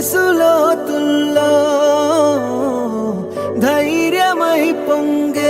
మనసులో తుల్లో ధైర్యమై పొంగే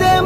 Thêm